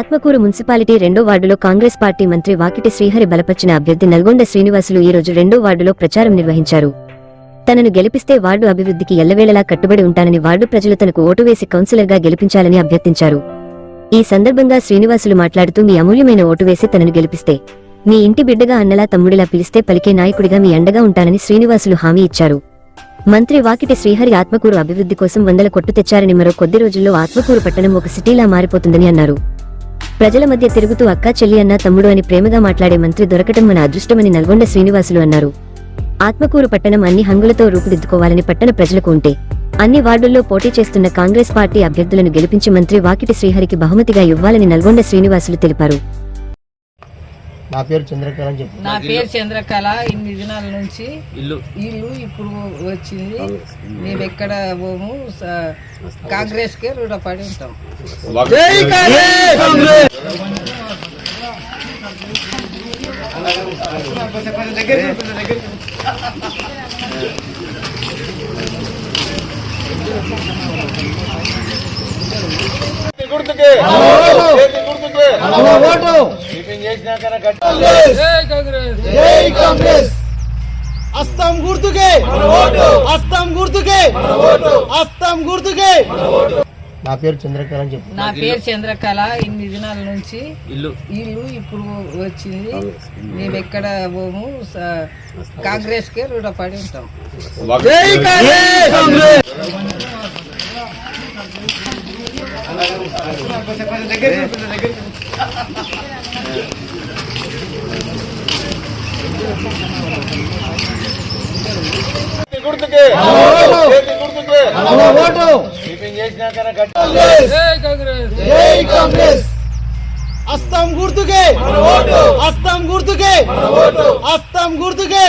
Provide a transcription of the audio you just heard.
Atmakur municipality రెండో వార్డులో Congress party మంత్రి వాకిటి శ్రీహరి బలపర్చిన అభ్యర్థి నల్గొండ శ్రీనివాసులు ఈ రోజు రెండో వార్డులో ప్రచారం నిర్వహించారు. తనను గెలిపిస్తే వార్డు అభివృద్ధికి ఎల్లవేళలా కట్టుబడి ఉంటానని వార్డు ప్రజలు తనకు ఓటు వేసి కౌన్సిలర్గా గెలిపించాలని అభ్యర్థించారు. ఈ సందర్భంగా శ్రీనివాసులు మాట్లాడుతూ మీ అమూల్యమైన ఓటు వేసి తనను గెలిపిస్తే మీ ఇంటి బిడ్డగా అన్నలా తమ్ముడిలా పిలిస్తే పలికే నాయకుడిగా మీ అండగా ఉంటానని శ్రీనివాసులు హామీ ఇచ్చారు. మంత్రి వాకిటి శ్రీహరి ఆత్మకూరు అభివృద్ధి కోసం వందల కొట్టు తెచ్చారని మరో కొద్ది రోజుల్లో ఆత్మకూరు పట్టణం ఒక సిటీలా మారిపోతుందని అన్నారు. ప్రజల మధ్య తిరుగుతూ అక్కా చెల్లి అన్న తమ్ముడు అని ప్రేమగా మాట్లాడే మంత్రి దొరకటం మన అదృష్టమని నల్గొండ శ్రీనివాసులు అన్నారు. ఆత్మకూరు పట్టణం అన్ని హంగులతో రూపుదిద్దుకోవాలని పట్టణ ప్రజలకు ఉంటే అన్ని వార్డుల్లో పోటీ చేస్తున్న కాంగ్రెస్ పార్టీ అభ్యర్థులను గెలిపించి మంత్రి వాకిటి శ్రీహరికి బహుమతిగా ఇవ్వాలని నల్గొండ శ్రీనివాసులు తెలిపారు. నా పేరు చంద్రకళ అని చెప్పు. నా పేరు చంద్రకళ ఇన్ని దినాల నుంచి. ఇల్లు. ఇల్లు ఇప్పుడు వచ్చింది. మేము ఎక్కడ పోము స- కాంగ్రెస్కే రుణపడి ఉంటాం జై కాంగ్రెస్. అస్తం గుర్తుకే. అస్తం గుర్తుకే. అస్తం గుర్తుకే. నా పేరు చంద్రకళ అని చెప్పు. నా పేరు చంద్రకళ. ఇన్ని దినాల నుంచి ఇల్లు. ఇల్లు ఇప్పుడు వచ్చింది. మేము ఎక్కడ పోము? స- కాంగ్రెస్కే రుణపడి ఉంటాం. జై కాంగ్రెస్. అస్తం గుర్తుకే. అస్తం గుర్తుకే. అస్తం గుర్తుకే.